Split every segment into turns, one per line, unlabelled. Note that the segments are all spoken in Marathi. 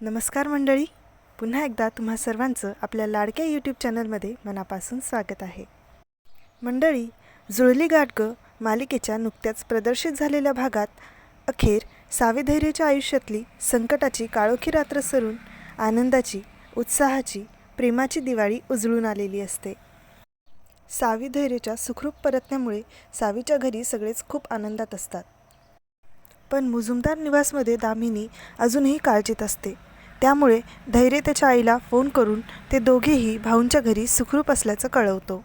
नमस्कार मंडळी. पुन्हा एकदा तुम्हा सर्वांचं आपल्या लाडक्या यूट्यूब चॅनलमध्ये मनापासून स्वागत आहे. मंडळी जुळली गाठ मालिकेच्या नुकत्याच प्रदर्शित झालेल्या भागात अखेर साविधैर्याच्या आयुष्यातली संकटाची काळोखी रात्र सरून आनंदाची उत्साहाची प्रेमाची दिवाळी उजळून आलेली असते. साविधैर्याच्या सुखरूप परतण्यामुळे सावीच्या घरी सगळेच खूप आनंदात असतात. पण मुजुमदार निवासमध्ये दामिनी अजूनही काळजीत असते. त्यामुळे धैर्य त्याच्या आईला फोन करून ते दोघेही भाऊंच्या घरी सुखरूप असल्याचं कळवतो.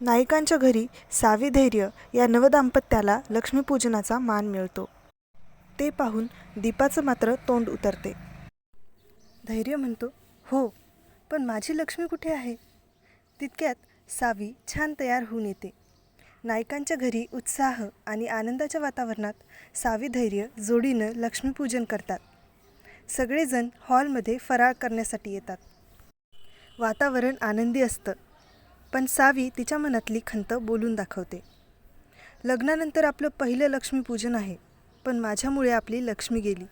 नायिकांच्या घरी सावी धैर्य या नवदाम्पत्याला लक्ष्मीपूजनाचा मान मिळतो. ते पाहून दीपाचं मात्र तोंड उतरते. धैर्य म्हणतो हो पण माझी लक्ष्मी कुठे आहे? तितक्यात सावी छान तयार होऊन येते. नायकांच्या घरी उत्साह आणि आनंदाच्या वातावरणात सावी धैर्य जोडीनं लक्ष्मीपूजन करतात. सगळेजण हॉलमध्ये फराळ करण्यासाठी येतात. वातावरण आनंदी असतं. पण सावी तिच्या मनातली खंत बोलून दाखवते. लग्नानंतर आपलं पहिलं लक्ष्मीपूजन आहे पण माझ्यामुळे आपली लक्ष्मी गेली.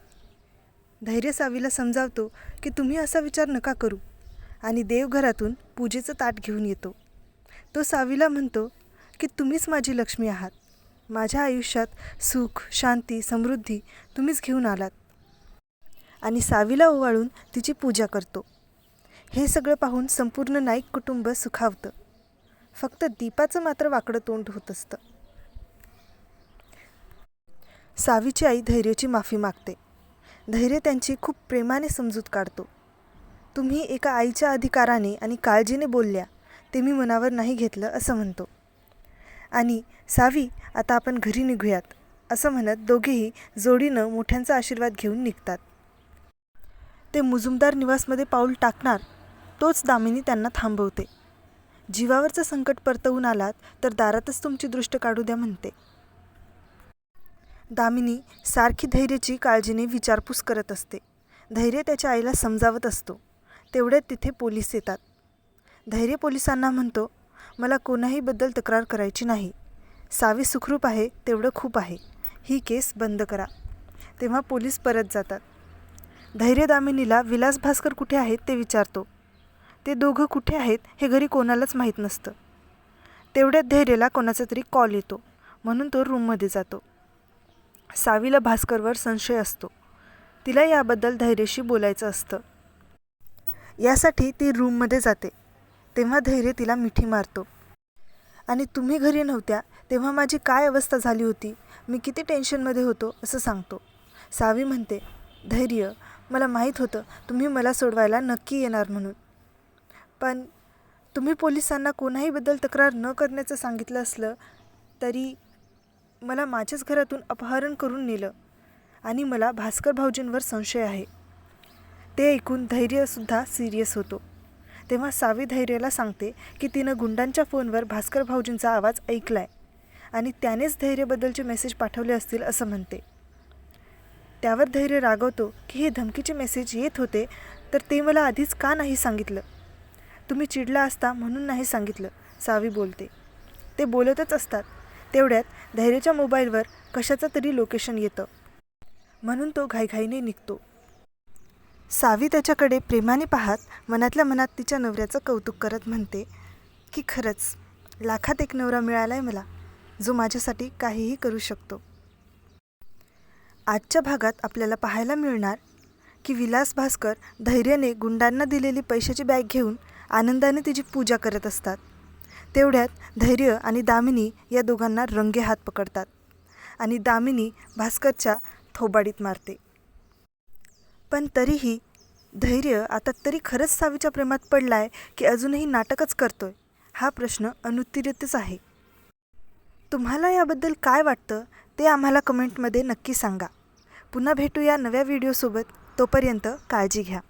धैर्य सावीला समजावतो की तुम्ही असा विचार नका करू. आणि देवघरातून पूजेचं ताट घेऊन येतो. तो सावीला म्हणतो की तुम्हीच माझी लक्ष्मी आहात. माझ्या आयुष्यात सुख शांती समृद्धी तुम्हीच घेऊन आलात. आणि सावीला ओवाळून तिची पूजा करतो. हे सगळं पाहून संपूर्ण नाईक कुटुंब सुखावतं. फक्त दीपाचं मात्र वाकडं तोंड होत असतं. सावीची आई धैर्याची माफी मागते. धैर्य त्यांची खूप प्रेमाने समजूत काढतो. तुम्ही एका आईच्या अधिकाराने आणि काळजीने बोलल्या ते मी मनावर नाही घेतलं असं म्हणतो. आणि सावी आता आपण घरी निघूयात असं म्हणत दोघेही जोडीनं मोठ्यांचा आशीर्वाद घेऊन निघतात. ते मुजुमदार निवासमध्ये पाऊल टाकणार तोच दामिनी त्यांना थांबवते. जीवावरचं संकट परतवून आलात तर दारातच तुमची दृष्ट काढू द्या म्हणते. दामिनी सारखी धैर्याची काळजीने विचारपूस करत असते. धैर्य त्याच्या आईला समजावत असतो. तेवढ्यात तिथे पोलीस येतात. धैर्य पोलिसांना म्हणतो मला कोणाहीबद्दल तक्रार करायची नाही. सावी सुखरूप आहे तेवढं खूप आहे. ही केस बंद करा. तेव्हा पोलीस परत जातात. धैर्यदामिनीला विलास भास्कर कुठे आहेत ते विचारतो. ते दोघं कुठे आहेत हे घरी कोणालाच माहीत नसतं. तेवढ्यात धैर्यला कोणाचा तरी कॉल येतो. म्हणून तो रूममध्ये जातो. सावीला भास्करवर संशय असतो. तिला याबद्दल धैर्यशी बोलायचं असतं. यासाठी ती रूममध्ये जाते. तेव्हा धैर्य तिला मिठी मारतो. आणि तुम्ही घरी नव्हत्या तेव्हा माझी काय अवस्था झाली होती? मी किती टेन्शनमध्ये होतो असं सांगतो सावी म्हणते धैर्य मला माहीत होतं तुम्ही मला सोडवायला नक्की येणार म्हणून. पण तुम्ही पोलिसांना कोणाहीबद्दल तक्रार न करण्याचं सांगितलं असलं तरी मला माझ्याच घरातून अपहरण करून नेलं आणि मला भास्कर भाऊजींवर संशय आहे. ते ऐकून धैर्यसुद्धा सिरियस होतो. तेव्हा सावी धैर्याला सांगते की तिनं गुंडांच्या फोनवर भास्कर भाऊजींचा आवाज ऐकलाय आणि त्यानेच धैर्यबद्दलचे मेसेज पाठवले असतील असं म्हणते. त्यावर धैर्य रागवतो की हे धमकीचे मेसेज येत होते तर ते मला आधीच का नाही सांगितलं? तुम्ही चिडला असता म्हणून नाही सांगितलं सावी बोलते. ते बोलतच असतात. तेवढ्यात धैर्याच्या मोबाईलवर कशाचं तरी लोकेशन येतं. म्हणून तो घाईघाईने निघतो. सावी त्याच्याकडे प्रेमाने पाहत मनातल्या मनात तिच्या नवऱ्याचं कौतुक करत म्हणते की खरंच लाखात एक नवरा मिळाला आहे मला जो माझ्यासाठी काहीही करू शकतो. आजच्या भागात आपल्याला पाहायला मिळणार की विलास भास्कर धैर्याने गुंडांना दिलेली पैशाची बॅग घेऊन आनंदाने तिची पूजा करत असतात. तेवढ्यात धैर्य आणि दामिनी या दोघांना रंगे हात पकडतात आणि दामिनी भास्करच्या थोबाडीत मारते. पण तरीही धैर्य आता तरी खरंच सावीच्या प्रेमात पडला आहे की अजूनही नाटकच करतोय? हा प्रश्न अनुत्तरितच आहे. तुम्हाला याबद्दल काय वाटतं? ते आम्हाला कमेंटमध्ये नक्की सांगा. पुन्हा भेटूया नव्या व्हिडिओसोबत. तोपर्यंत काळजी घ्या.